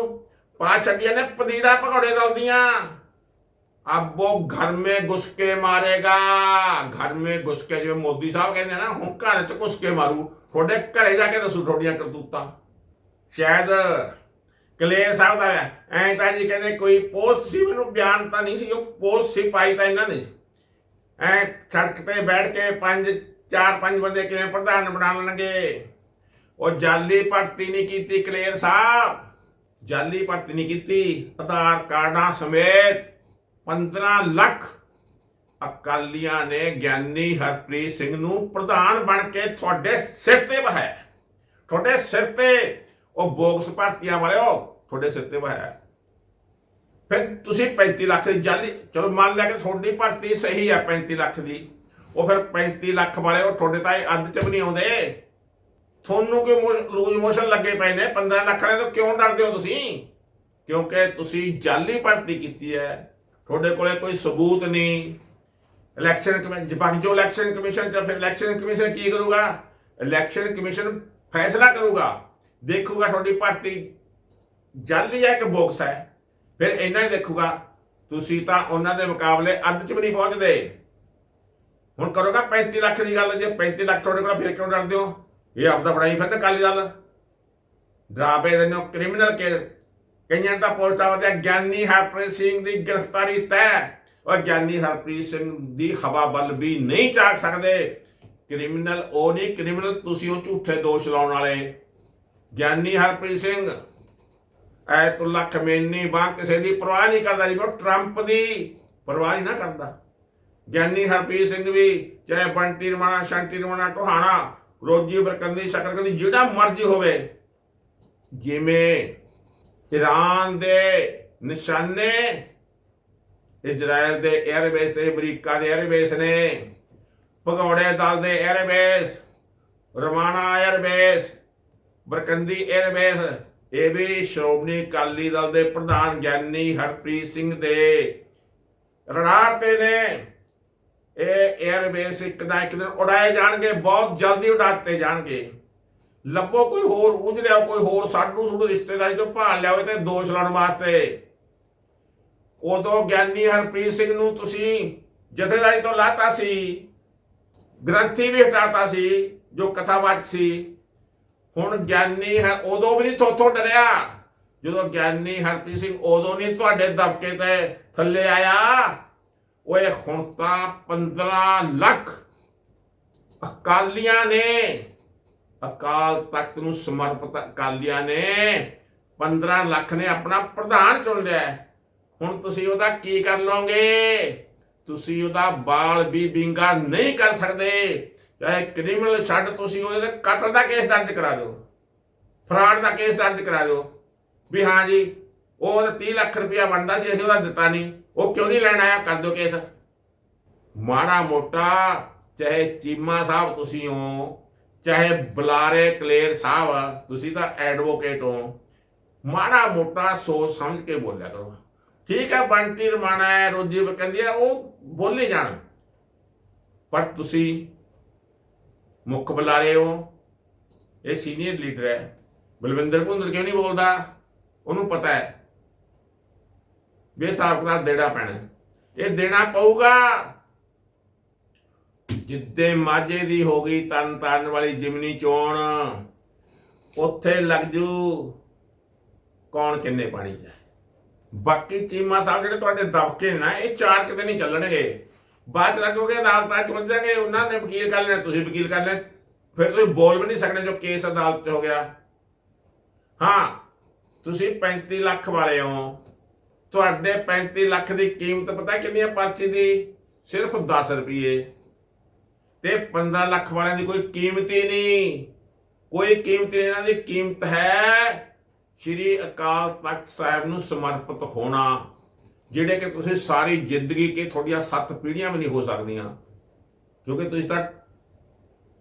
ਪਾ ਛੱਡੀਆਂ ਨੇ ਪਦੀੜਾ ਪਕੌੜੇ ਰਲਦੀਆਂ अब वो घर में घुस के मारेगा घर में घुस के ਜਿਵੇਂ ਮੋਦੀ ਸਾਹਿਬ ਕਹਿੰਦੇ ਆ ਨਾ ਹੁਣ ਘਰ ਚ ਘੁਸ ਕੇ ਮਾਰੂ ਤੁਹਾਡੇ ਘਰੇ ਜਾ ਕੇ ਦੱਸੂ ਤੁਹਾਡੀਆਂ ਕਰਤੂਤਾਂ ਸ਼ਾਇਦ ਕਲੇਰ ਸਾਹਿਬ ਦਾ ਐਂ ਤਾਂ ਜੀ ਕਹਿੰਦੇ ਕੋਈ ਪੋਸਟ ਸੀ ਮੈਨੂੰ ਬਿਆਨ ਤਾਂ ਨਹੀਂ ਸੀ ਉਹ ਪੋਸਟ ਸੀ ਪਾਈ ਤਾਂ ਇਹਨਾਂ ਨੇ ਸੀ ਐ ਸੜਕ ਤੇ ਬੈਠ ਕੇ ਪੰਜ, ਚਾਰ, ਪੰਜ ਬੰਦੇ ਕਿਵੇਂ ਪ੍ਰਧਾਨ ਬਣਾ ਲੈਣਗੇ? ਉਹ ਜਾਲੀ ਭਰਤੀ ਨਹੀਂ ਕੀਤੀ, ਕਲੇਰ ਸਾਹਿਬ। ਜਾਲੀ ਭਰਤੀ ਨਹੀਂ ਕੀਤੀ। ਆਧਾਰ ਕਾਰਡਾਂ ਸਮੇਤ 15 ਲੱਖ ਅਕਾਲੀਆਂ ਨੇ ਗਿਆਨੀ ਹਰਪ੍ਰੀਤ ਸਿੰਘ ਨੂੰ ਪ੍ਰਧਾਨ ਬਣ ਕੇ ਤੁਹਾਡੇ ਸਿਰ ਤੇ ਵਹਾਇਆ। ਤੁਹਾਡੇ ਸਿਰ ਤੇ ਉਹ ਬੋਗਸ ਭਰਤੀਆਂ ਵਾਲਿਓ, ਤੁਹਾਡੇ ਸਿਰ ਤੇ ਵਹਾਇਆ। ਫਿਰ ਤੁਸੀਂ 35 ਲੱਖ ਦੀ ਜਾਲੀ, ਚਲੋ ਮੰਨ ਲਿਆ ਕਿ ਤੁਹਾਡੀ ਭਰਤੀ ਸਹੀ ਹੈ 35 ਲੱਖ ਦੀ, ਉਹ ਫਿਰ 35 ਲੱਖ ਵਾਲੇ ਉਹ ਤੁਹਾਡੇ ਤਾਂ ਇਹ ਅੱਧ ਚ ਵੀ ਨਹੀਂ ਆਉਂਦੇ। ਤੁਹਾਨੂੰ ਕਿਉਂ ਲੂਜ਼ ਮੋਸ਼ਨ ਲੱਗੇ ਪਏ ਨੇ 15 ਲੱਖ ਵਾਲੇ ਤੋਂ ਕਿਉਂ ਡਰਦੇ ਹੋ ਤੁਸੀਂ? ਕਿਉਂਕਿ ਤੁਸੀਂ ਜਾਲੀ ਭਰਤੀ ਕੀਤੀ ਹੈ, ਤੁਹਾਡੇ ਕੋਲੇ ਕੋਈ ਸਬੂਤ ਨਹੀਂ। ਇਲੈਕਸ਼ਨ ਕਮਿਸ਼ਨ ਬਾਕੀ ਜੋ ਇਲੈਕਸ਼ਨ ਕਮਿਸ਼ਨ ਚ ਫਿਰ ਇਲੈਕਸ਼ਨ ਕਮਿਸ਼ਨ ਕੀ ਕਰੂਗਾ? ਇਲੈਕਸ਼ਨ ਕਮਿਸ਼ਨ ਫੈਸਲਾ ਕਰੂਗਾ, ਦੇਖੂਗਾ ਤੁਹਾਡੀ ਭਰਤੀ। ਜਾਲੀ ਹੈ ਕਿ ਬੋਕਸ ਹੈ ਫਿਰ ਇਹਨਾਂ ਹੀ ਦੇਖੂਗਾ, ਤੁਸੀਂ ਤਾਂ ਉਹਨਾਂ ਦੇ ਮੁਕਾਬਲੇ ਅੱਧ ਚ ਵੀ ਨਹੀਂ ਪਹੁੰਚਦੇ। ਹੁਣ ਕਰੋਗਾ 35 ਲੱਖ ਦੀ ਗੱਲ, ਜੇ 35 ਲੱਖ ਤੁਹਾਡੇ ਕੋਲ ਫਿਰ ਕਿਉਂ ਡਰਦੇ ਹੋ? ਇਹ ਆਪਦਾ ਬਣਾਈ ਫਿਰ ਕਾਲੀ ਦਲ। ਡਰਾਵੇ ਦੇ ਨੂੰ ਕ੍ਰਿਮੀਨਲ ਕੇ ਕਈਆਂ ਦਾ ਪੋਸਟਾ ਵਧਿਆ ਗਿਆਨੀ ਹਰਪ੍ਰੀਤ ਸਿੰਘ ਦੀ ਗ੍ਰਿਫਤਾਰੀ ਤੈਅ ਔਰ ਗਿਆਨੀ ਹਰਪ੍ਰੀਤ ਸਿੰਘ ਦੀ ਹਵਾ ਬਲ ਵੀ ਨਹੀਂ ਚਾਕ ਸਕਦੇ। ਕ੍ਰਿਮੀਨਲ ਉਹ ਨਹੀਂ ਕ੍ਰਿਮੀਨਲ ਤੁਸੀਂ ਉਹ ਝੂਠੇ ਦੋਸ਼ ਲਾਉਣ ਵਾਲੇ। ਗਿਆਨੀ ਹਰਪ੍ਰੀਤ ਸਿੰਘ ਐਤੁੱਲਾ ਖਮੇਨੀ ਬਾਹ ਕਿਸੇ ਦੀ ਪਰਵਾਹ ਨਹੀਂ ਕਰਦਾ ਜੀ, ਪਰ ਟਰੰਪ ਦੀ ਪਰਵਾਹ ਹੀ ਨਾ ਕਰਦਾ। ਗਿਆਨੀ ਹਰਪ੍ਰੀਤ ਸਿੰਘ ਵੀ, ਚਾਹੇ ਬੰਟੀ ਰਮਣਾ, ਸ਼ੰਟੀ ਰਮਣਾ, ਟੋਹਾਣਾ, ਰੋਜੀ ਬਰਕੰਦੀ ਸ਼ਕਰਕੰਦੀ ਜਿਹੜਾ ਮਰਜ਼ੀ ਹੋਵੇ, ਜਿਵੇਂ ਈਰਾਨ ਦੇ ਨਿਸ਼ਾਨੇ ਇਜ਼ਰਾਈਲ ਦੇ 에ਅਰਬੇਸ ਤੇ, ਅਮਰੀਕਾ ਦੇ 에ਅਰਬੇਸ ਨੇ, ਭਗੌੜੇ ਦਲ ਦੇ 에ਅਰਬੇਸ ਰਮਾਣਾ 에ਅਰਬੇਸ ਬਰਕੰਦੀ 에ਅਰਬੇਸ ਇਹ ਵੀ ਸ਼੍ਰੋਮਣੀ ਅਕਾਲੀ ਦਲ ਦੇ ਪ੍ਰਧਾਨ ਗਿਆਨੀ ਹਰਪ੍ਰੀਤ ਸਿੰਘ ਦੇ ਰਡਾਰ ਤੇ ਨੇ। ਇਹ 에ਅਰਬੇਸ ਇੱਕ ਨਾ ਇੱਕ ਦਿਨ ਉਡਾਏ ਜਾਣਗੇ, ਬਹੁਤ ਜਲਦੀ ਉਡਾਤੇ ਜਾਣਗੇ। ਲੱਭੋ ਕੋਈ ਹੋਰ ਉਝ ਲਿਆਓ, ਕੋਈ ਹੋਰ ਸਾਡੂ ਸੁਡੂ ਰਿਸ਼ਤੇਦਾਰੀ ਤੋਂ ਭਾਲ ਲਿਆਓ ਤੇ ਦੋਸ਼ ਲਾਉਣ ਵਾਸਤੇ। ਉਦੋਂ ਗਿਆਨੀ ਹਰਪ੍ਰੀਤ ਸਿੰਘ ਨੂੰ ਤੁਸੀਂ ਜਥੇਦਾਰੀ ਤੋਂ ਲਾਤਾ ਸੀ, ਗ੍ਰੰਥੀ ਵੀ ਹਟਾਤਾ ਸੀ, ਜੋ ਕਥਾਵਾਚਕ ਸੀ। ਹੁਣ ਗਿਆਨੀ ਹੈ, ਉਦੋਂ ਵੀ ਨਹੀਂ ਥੋਥੋਂ ਡਰਿਆ। ਜਦੋਂ ਗਿਆਨੀ ਹਰਪ੍ਰੀਤ ਸਿੰਘ ਉਦੋਂ ਨਹੀਂ ਤੁਹਾਡੇ ਦਬਕੇ ਤੇ ਥੱਲੇ ਆਇਆ। ਓਏ ਹੁਣ ਤਾਂ 15 ਲੱਖ ਅਕਾਲੀਆਂ ਨੇ, ਅਕਾਲ ਤਖਤ ਨੂੰ ਸਮਰਪਿਤ ਅਕਾਲੀਆਂ ਨੇ 15 ਲੱਖ ਨੇ ਆਪਣਾ ਪ੍ਰਧਾਨ ਚੁਣ ਲਿਆ। ਹੁਣ ਤੁਸੀਂ ਉਹਦਾ ਕੀ ਕਰ ਲਓਗੇ? ਤੁਸੀਂ ਉਹਦਾ ਬਾਲ ਵੀ ਬਿੰਗਾ ਨਹੀਂ ਕਰ ਸਕਦੇ। ਚਾਹੇ ਕ੍ਰਿਮੀਨਲ ਛੱਡ ਤੁਸੀਂ ਉਹਦੇ ਤੇ ਕਤਲ ਦਾ ਕੇਸ ਦਰਜ ਕਰਾ ਦਿਓ, ਫਰਾਡ ਦਾ ਕੇਸ ਦਰਜ ਕਰਾ ਦਿਓ, ਵੀ ਹਾਂ ਜੀ, ਉਹ ਉਹਦਾ 30 ਲੱਖ ਰੁਪਇਆ ਬਣਦਾ ਸੀ, ਅਸੀਂ ਉਹਦਾ ਦਿੱਤਾ ਨਹੀਂ, ਉਹ ਕਿਉਂ ਨਹੀਂ ਲੈਣ ਆਇਆ? ਕਰ ਦਿਓ ਕੇਸ। ਮਾੜਾ ਮੋਟਾ ਚਾਹੇ ਚੀਮਾ ਸਾਹਿਬ ਤੁਸੀਂ ਹੋ, ਚਾਹੇ ਬੁਲਾਰੇ ਕਲੇਰ ਸਾਹਿਬ, ਤੁਸੀਂ ਤਾਂ ਐਡਵੋਕੇਟ ਹੋ, ਮਾੜਾ ਮੋਟਾ ਸੋਚ ਸਮਝ ਕੇ ਬੋਲਿਆ ਕਰੋ। ਠੀਕ ਹੈ, ਬੰਟੀ ਰਮਾਣਾ ਹੈ, ਰੋਜੀ ਬਕੰਦੀ ਹੈ ਉਹ ਬੋਲੇ ਜਾਣ। ਪਰ ਤੁਸੀਂ ਮੁੱਖ ਬੁਲਾਰੇ ਹੋ ਇਹ ਸੀਨੀਅਰ ਲੀਡਰ ਹੈ। ਬਲਵਿੰਦਰ ਭੁੰਦਰ ਕਿਉਂ ਨਹੀਂ ਬੋਲਦਾ? ਉਹਨੂੰ ਪਤਾ ਹੈ। ਵੀ ਹਿਸਾਬ ਕਿਤਾਬ ਦੇਣਾ ਪੈਣਾ। ਇਹ ਦੇਣਾ ਪਊਗਾ, ਜਿੱਦੇ ਮਾਝੇ ਦੀ ਹੋ ਗਈ ਤਨ ਤਨ ਵਾਲੀ ਜਿਮਨੀ ਚੋਣ, ਉੱਥੇ ਲੱਗ ਜੂ ਕੌਣ ਕਿੰਨੇ ਪਾਣੀ ਚ ਬਾਕੀ ਚੀਮਾ ਸਾਹਿਬ ਜਿਹੜੇ ਤੁਹਾਡੇ ਦਬਕੇ ਨੇ ਨਾ, ਇਹ ਚਾਰ ਕਿਤੇ ਨਹੀਂ ਚੱਲਣਗੇ। ਬਾਅਦ ਚ ਲੱਗੋਗੇ ਅਦਾਲਤਾਂ ਚ ਪਹੁੰਚ ਜਾਣਗੇ, ਉਹਨਾਂ ਨੇ ਵਕੀਲ ਕਰ ਲੈਣਾ, ਤੁਸੀਂ ਵਕੀਲ ਕਰ ਲੈ। ਫਿਰ ਤੁਸੀਂ ਬੋਲ ਵੀ ਨਹੀਂ ਸਕਦੇ ਜੋ ਕੇਸ ਅਦਾਲਤ 'ਚ ਹੋ ਗਿਆ। ਹਾਂ, ਤੁਸੀਂ 35 ਲੱਖ ਵਾਲੇ ਹੋ। ਤੁਹਾਡੇ 35 ਲੱਖ ਦੀ ਕੀਮਤ ਪਤਾ ਕਿੰਨੀ ਹੈ ਪਰਚੀ ਦੀ? ਸਿਰਫ 10 ਰੁਪਏ ਤੇ 15 ਲੱਖ ਵਾਲਿਆਂ ਦੀ ਕੋਈ ਕੀਮਤ ਹੀ ਨਹੀਂ। ਕੋਈ ਕੀਮਤ ਨਹੀਂ, ਇਹਨਾਂ ਦੀ ਕੀਮਤ ਹੈ ਸ਼੍ਰੀ ਅਕਾਲ ਤਖਤ ਸਾਹਿਬ ਨੂੰ ਸਮਰਪਿਤ ਹੋਣਾ। ਜਿਹੜੇ ਕਿ ਤੁਸੀਂ ਸਾਰੀ ਜ਼ਿੰਦਗੀ ਕੇ ਤੁਹਾਡੀਆਂ ਸੱਤ ਪੀੜ੍ਹੀਆਂ ਵੀ ਨਹੀਂ ਹੋ ਸਕਦੀਆਂ, ਕਿਉਂਕਿ ਤੁਸੀਂ ਤਾਂ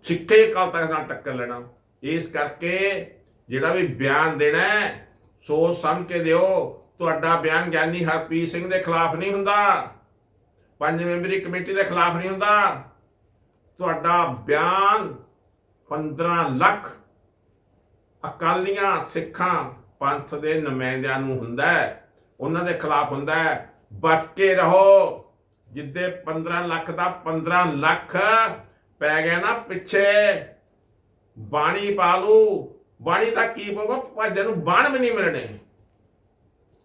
ਸਿੱਖੇ ਅਕਾਲ ਤਖਤ ਨਾਲ ਟੱਕਰ ਲੈਣਾ। ਇਸ ਕਰਕੇ ਜਿਹੜਾ ਵੀ ਬਿਆਨ ਦੇਣਾ ਸੋਚ ਸਮਝ ਕੇ ਦਿਓ, ਤੁਹਾਡਾ ਬਿਆਨ ਗਿਆਨੀ ਹਰਪ੍ਰੀਤ ਸਿੰਘ ਦੇ ਖਿਲਾਫ ਨਹੀਂ ਹੁੰਦਾ, ਪੰਜ ਮੈਂਬਰੀ ਕਮੇਟੀ ਦੇ ਖਿਲਾਫ ਨਹੀਂ ਹੁੰਦਾ। ਤੁਹਾਡਾ ਬਿਆਨ 15 ਲੱਖ ਅਕਾਲੀਆਂ ਸਿੱਖਾਂ ਪੰਥ ਦੇ ਨੁਮਾਇੰਦਿਆਂ ਨੂੰ ਹੁੰਦਾ ਹੈ। ਉਹਨਾਂ ਦੇ ਖਿਲਾਫ ਹੁੰਦਾ ਹੈ। ਬਚ ਕੇ ਰਹੋ। ਜਿੱਦੇ 15 ਲੱਖ ਦਾ 15 ਲੱਖ ਪੈ ਗਿਆ ਨਾ ਪਿੱਛੇ, ਬਾਣੀ ਪਾ ਲੂ ਬਾਣੀ ਦਾ ਕੀ ਪਊਗਾ ਭਾਜਨ ਨੂੰ ਬਾਣ ਵੀ ਨਹੀਂ ਮਿਲਣੇ।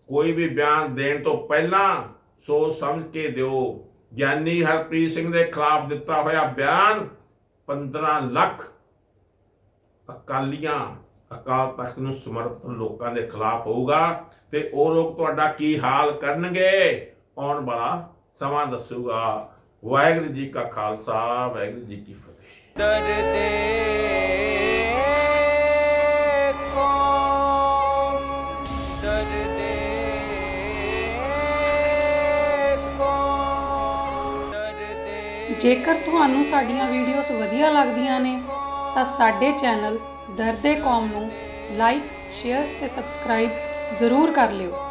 ਕੋਈ ਵੀ ਬਿਆਨ ਦੇਣ ਤੋਂ ਪਹਿਲਾਂ ਸੋਚ ਸਮਝ ਕੇ ਦਿਓ। ਗਿਆਨੀ ਹਰਪ੍ਰੀਤ ਸਿੰਘ ਦੇ ਖਿਲਾਫ ਦਿੱਤਾ ਹੋਇਆ ਬਿਆਨ 15 ਲੱਖ ਅਕਾਲੀਆਂ ਅਕਾਲ ਤਖਤ ਨੂੰ ਸਮਰਪਿਤ ਲੋਕਾਂ ਦੇ ਖਿਲਾਫ ਹੋਊਗਾ ਤੇ ਉਹ ਲੋਕ ਤੁਹਾਡਾ ਕੀ ਹਾਲ ਕਰਨਗੇ? ਆਉਣ ਵਾਲਾ ਸਮਾਂ ਦੱਸੂਗਾ। ਵਾਹਿਗੁਰੂ ਜੀ ਕਾ ਖਾਲਸਾ ਵਾਹਿਗੁਰੂ ਜੀ ਕੀ ਫਤਿਹ। ਦਰਦੇ ਕੋ ਦਰਦੇ ਕੋ ਦਰਦੇ ਜੇਕਰ ਤੁਹਾਨੂੰ ਸਾਡੀਆਂ ਵੀਡੀਓਜ਼ ਵਧੀਆ ਲੱਗਦੀਆਂ ਨੇ ਤਾਂ ਸਾਡੇ ਚੈਨਲ ਦਰਦੇ ਕੌਮ ਨੂੰ ਲਾਈਕ ਸ਼ੇਅਰ ਤੇ ਸਬਸਕ੍ਰਾਈਬ ਜ਼ਰੂਰ ਕਰ ਲਿਓ।